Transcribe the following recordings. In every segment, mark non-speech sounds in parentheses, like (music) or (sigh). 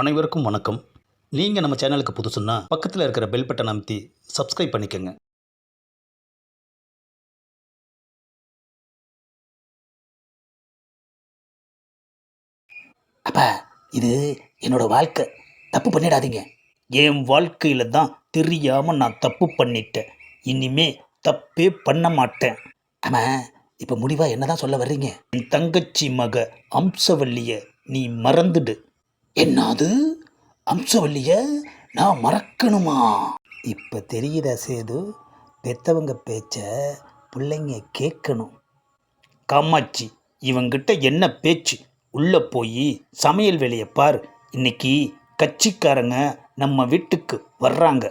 அனைவருக்கும் வணக்கம். நீங்கள் நம்ம சேனலுக்கு புதுசுன்னா பக்கத்தில் இருக்கிற பெல் பட்டன் அமைத்தி சப்ஸ்கிரைப் பண்ணிக்கோங்க. அப்பா இது என்னோட வாழ்க்கை. தப்பு பண்ணிடாதீங்க. என் வாழ்க்கையில் தான் தெரியாமல் நான் தப்பு பண்ணிட்டேன். இனிமே தப்பே பண்ண மாட்டேன். ஆமாம் இப்போ முடிவாக என்ன தான் சொல்ல வர்றீங்க? என் தங்கச்சி மக அம்சவல்லியை நீ மறந்துடு. என்னது? அம்சவல்லிய நான் மறக்கணுமா? இப்போ தெரியுதா சேது? பெத்தவங்க பேச்ச பிள்ளைங்க கேட்கணும் காமாட்சி இவங்கிட்ட என்ன பேச்சு? உள்ளே போய் சமையல் வேலையை பார். இன்னைக்கு கட்சிக்காரங்க நம்ம வீட்டுக்கு வர்றாங்க.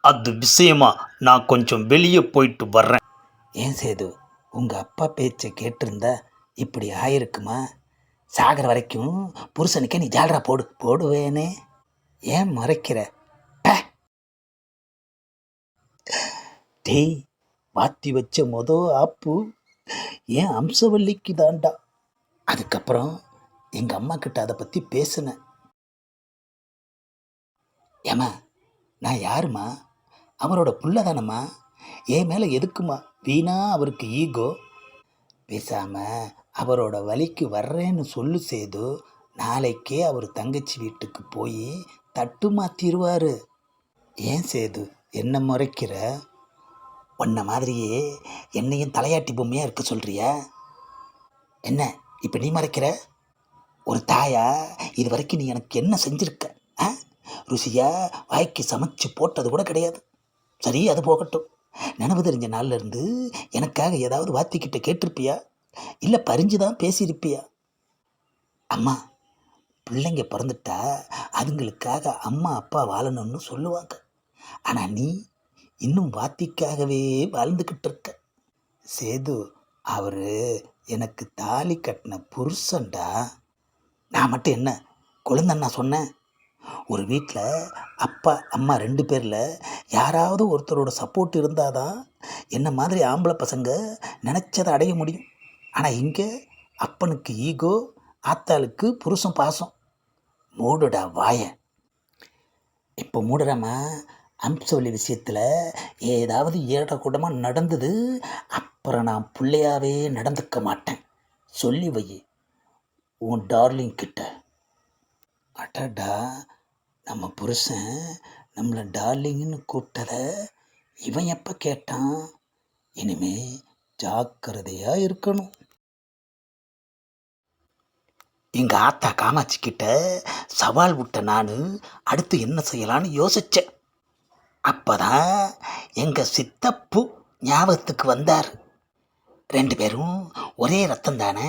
அது விஷயமா நான் கொஞ்சம் வெளியே போயிட்டு வர்றேன். ஏன் சேது? உங்கள் அப்பா பேச்சை கேட்டிருந்தா இப்படி ஆயிருக்குமா? சாகிற வரைக்கும் புருஷனுக்கே நீ ஜாலரா போடு போடுவேனே. ஏன் மறைக்கிற? டேய் வாத்தி வச்ச மொத ஆப்பு ஏன் அம்சவல்லிக்கு தாண்டா? அதுக்கப்புறம் எங்கள் அம்மா கிட்ட அதை பற்றி பேசினேன் ஏம்மா நான் யாரும்மா? அவரோட புள்ள தானம்மா என் மேலே எதுக்குமா வீணா அவருக்கு ஈகோ. பேசாமல் அவரோட வழிக்கு வர்றேன்னு சொல்லு சேது நாளைக்கே அவர் தங்கச்சி வீட்டுக்கு போய் தட்டு மாற்றிடுவார் ஏன் சேது என்ன முறைக்கிற? உன்ன மாதிரியே என்னையும் தலையாட்டி பொம்மையாக இருக்க சொல்கிறியா என்ன இப்போ நீ மறைக்கிற? ஒரு தாயா இது வரைக்கும் நீ எனக்கு என்ன செஞ்சிருக்க? ஆ? ருசியாக வாய்க்கு சமைச்சு போட்டது கூட கிடையாது. சரி அது போகட்டும். நினைவு தெரிஞ்ச நாள்ல இருந்து எனக்காக ஏதாவது வாத்திக்கிட்ட கேட்டிருப்பியா? இல்லை பறிஞ்சு தான் பேசியிருப்பியா? அம்மா பிள்ளைங்க பிறந்துட்டா அதுங்களுக்காக அம்மா அப்பா வாழணும்னு சொல்லுவாங்க. ஆனால் நீ இன்னும் வாத்திக்காகவே வாழ்ந்துக்கிட்டு இருக்க சேது அவர் எனக்கு தாலி கட்டின புருஷன்டா. நான் மட்டும் என்ன குழந்தைன்னு நான் சொன்னேன்? ஒரு வீட்டில் அப்பா அம்மா ரெண்டு பேரில் யாராவது ஒருத்தரோட சப்போர்ட் இருந்தால் தான் என்ன மாதிரி ஆம்பளை பசங்க நினச்சதை அடைய முடியும். ஆனால் இங்கே அப்பனுக்கு ஈகோ ஆத்தாளுக்கு புருஷன் பாசம். மூடுடா வாய. இப்போ மூடுறாமா அம்சவல்லி விஷயத்தில் ஏதாவது ஏடக்கூடமாக நடந்தது அப்புறம் நான் பிள்ளையாவே நடந்துக்க மாட்டேன். சொல்லி வை உன் டார்லிங் கிட்ட. அடடா நம்ம புருஷன் நம்மளை டார்லிங்னு கூப்பிட்டத இவன் எப்போ கேட்டான்? இனிமே ஜாக்கிரதையாக இருக்கணும். எங்கள் ஆத்தா காமாட்சிக்கிட்ட சவால் விட்ட நான் அடுத்து என்ன செய்யலான்னு யோசித்தேன் அப்பதான் எங்கள் சித்தப்பு ஞாபகத்துக்கு வந்தார். ரெண்டு பேரும் ஒரே ரத்தம் தானே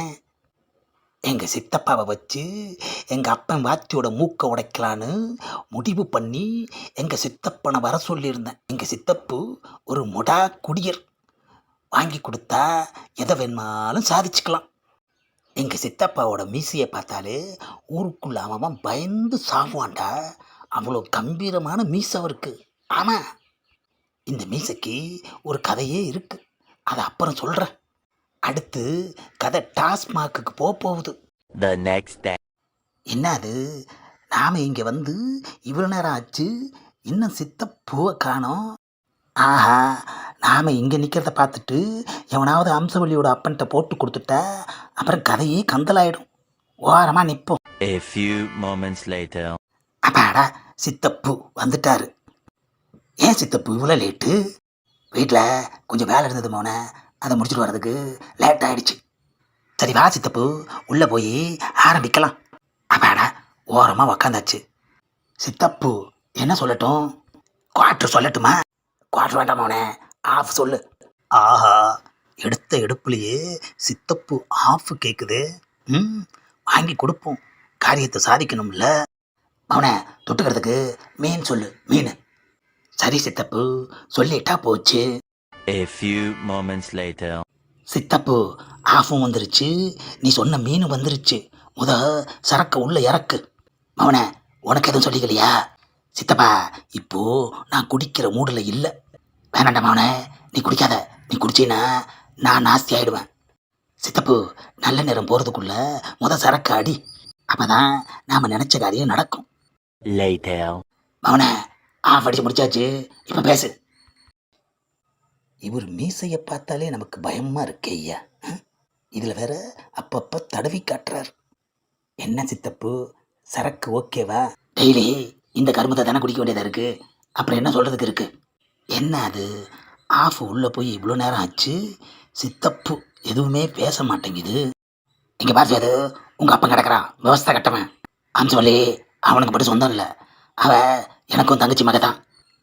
எங்கள் சித்தப்பாவை வச்சு எங்கள் அப்பன் வாத்தியோட மூக்கை உடைக்கலான்னு முடிவு பண்ணி எங்கள் சித்தப்பனை வர சொல்லியிருந்தேன். எங்கள் சித்தப்பு ஒரு முடா குடியர். வாங்கி கொடுத்தா எதை வேணுமாலும் சாதிச்சுக்கலாம். எங்கள் சித்தப்பாவோட மீசையை பார்த்தாலே ஊருக்குள்ள அவன் பயந்து சாவான்டா அவ்வளோ கம்பீரமான மீசை அவருக்கு. ஆமாம் இந்த மீசைக்கு ஒரு கதையே இருக்கு. அதை அப்புறம் சொல்கிறேன் அடுத்து கதை டாஸ்மாக்குக்கு போக போகுது. Next day. என்ன அது? நாம் இங்கே வந்து இவ்வளோ நேரம் ஆச்சு இன்னும் சித்த பூவை காணோம். ஆஹா நாம் இங்கே நிற்கிறத பார்த்துட்டு எவனாவது அம்சவல்லியோட அப்பன்ட்ட போட்டு கொடுத்துட்டா அப்புறம் கதையே கந்தலாயிடும். ஓரமாக நிற்போம் A few moments later. அப்பாடா சித்தப்பு வந்துட்டாரு. ஏன் சித்தப்பு இவ்வளோ லேட்டு வீட்டில் கொஞ்சம் வேலை இருந்தது மோனே. அதை முடிச்சுட்டு வர்றதுக்கு லேட் ஆயிடுச்சு. சரி வா சித்தப்பு. உள்ளே போய் ஆரம்பிக்கலாம். அப்பாடா ஓரமாக உக்காந்தாச்சு. சித்தப்பு என்ன சொல்லட்டும்? குவாட்ரு சொல்லட்டுமா? குவாட்ரு வேண்டாம் மோனே. ஆஃப் சொல்லு. ஆஹா எடுத்த எடுப்புலையே சித்தப்பு ஆஃப் கேட்குது ம் வாங்கி கொடுப்போம். காரியத்தை சாதிக்கணும்ல. அவனை தொட்டுக்கிறதுக்கு மீன் சொல்லு மீன். சரி சித்தப்பு சொல்லிட்டா போச்சு. A few moments later. சித்தப்பு ஆஃபும் வந்துருச்சு. நீ சொன்ன மீன் வந்துருச்சு. முத சரக்க உள்ள இறக்கு. அவனை உனக்கு எதுவும் சொல்லிக்கலையா? சித்தப்பா இப்போ நான் குடிக்கிற மூடில் இல்லை. வேணாண்டா மவனே நீ குடிக்காத. நீ குடிச்சின்னா நான் நாஸ்தி ஆயிடுவேன். சித்தப்பு நல்ல நேரம் போகிறதுக்குள்ள முத சரக்கு அடி. அப்போ தான் நாம் நினச்ச காரியம் நடக்கும். Later. மவனே ஆஃப் அடிச்சு முடிச்சாச்சு. இப்போ பேசு. இவர் மீசையை பார்த்தாலே நமக்கு பயமா இருக்கே ஐயா? இதுல வேற அப்பப்ப தடவி காட்டுறார். என்ன சித்தப்பு? சரக்கு ஓகேவா? டெய்லி இந்த கருமத்தை தானே குடிக்க வேண்டியதா இருக்கு? அப்புறம் என்ன சொல்றதுக்கு இருக்கு? என்ன அது ஆஃப் உள்ளே போய் இவ்வளோ நேரம் ஆச்சு? சித்தப்பு எதுவுமே பேச மாட்டேங்குது. இங்கே பாரு அது உங்கள் அப்பன் கிடக்குறான் விவசாய கட்டவன். அஞ்சு அவனுக்கு மட்டும் சொந்தம் இல்லை. அவன் எனக்கும் தங்கச்சி மக தான்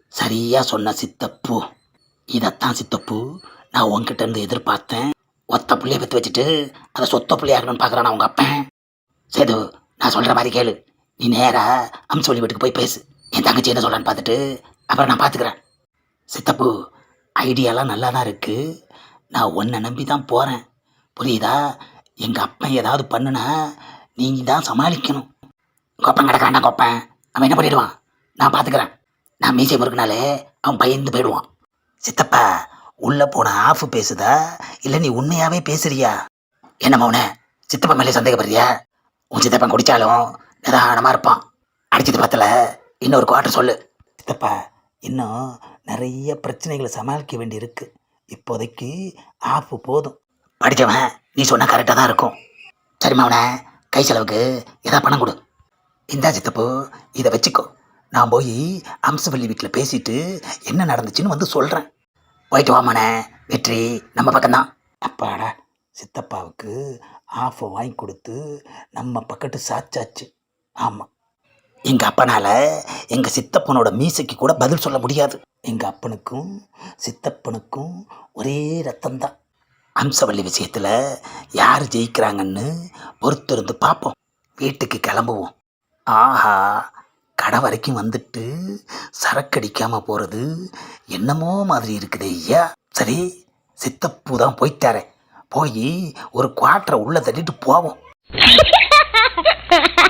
சரியாக சொன்ன சித்தப்பு. இதைத்தான் சித்தப்பு. நான் உங்ககிட்ட இருந்து எதிர்பார்த்தேன். ஒத்த புள்ளைய பற்றி வச்சுட்டு அதை சொத்த பிள்ளையாகணும்னு பார்க்குறான் உங்கள் அப்பன்? சேது நான் சொல்கிற மாதிரி கேளு. நீ நேராக அம்சவழி வீட்டுக்கு போய் பேசு. என் தங்கச்சி என்ன சொல்கிறான்னு பார்த்துட்டு அப்புறம் நான் பார்த்துக்கிறேன் சித்தப்பு ஐடியாலாம் நல்லா தான் இருக்குது நான் உன்னை நம்பி தான் போகிறேன் புரியுதா? எங்கள் அப்பன் ஏதாவது பண்ணுனா நீங்கள் தான் சமாளிக்கணும். கொப்பன் கிடக்காண்டா கொப்பன். அவன் என்ன பண்ணிடுவான்? நான் பார்த்துக்கிறேன் நான் மீசை முறுக்குனாலே அவன் பயந்து போயிடுவான். சித்தப்பா உள்ளே போன ஆஃப் பேசுதா? இல்லை நீ உண்மையாகவே பேசுறியா? என்ன மௌன சித்தப்பா மேலே சந்தேகப்படுறியா? உன் சித்தப்பன் குடித்தாலும் நிதானமாக இருப்பான். அடிச்சது பத்தில். இன்னொரு குவார்ட்டர் சொல்லு. சித்தப்பா இன்னும் நிறைய பிரச்சனைகளை சமாளிக்க வேண்டி இருக்கு இப்போதைக்கு ஆஃப் போதும். படித்தவன் நீ சொன்ன கரெக்டாக தான் இருக்கும். சரி மௌனே கை செலவுக்கு ஏதாவது பணம் கொடு. இந்தா சித்தப்பு இதை வச்சுக்கோ. நான் போய் அம்சவல்லி வீட்டில் பேசிட்டு என்ன நடந்துச்சுன்னு வந்து சொல்கிறேன் போயிட்டு வாமாண்ணே வெற்றி நம்ம பக்கம்தான். அப்பாடா சித்தப்பாவுக்கு ஆஃபை வாங்கி கொடுத்து நம்ம பக்கத்து சாச்சாச்சு. ஆமாம் எங்கள் அப்பனால் எங்கள் சித்தப்பனோட மீசைக்கு கூட பதில் சொல்ல முடியாது. எங்கள் அப்பனுக்கும் சித்தப்பனுக்கும் ஒரே ரத்தம்தான். அம்சவள்ளி விஷயத்தில் யார் ஜெயிக்கிறாங்கன்னு பொறுத்திருந்து பார்ப்போம். வீட்டுக்கு கிளம்புவோம். ஆஹா கடை வரைக்கும் வந்துட்டு சரக்கடிக்காமல் போகிறது என்னமோ மாதிரி இருக்குது ஐயா. சரி சித்தப்பூ தான் போய்த்தாரேன் போய் ஒரு குவாட்டரை உள்ளே தட்டிட்டு போவோம். (laughs)